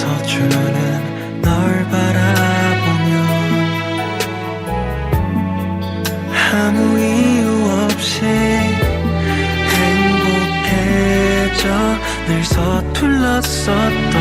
주는 널 바라보며 아무 이유 없이 행복해져 늘 서툴렀었던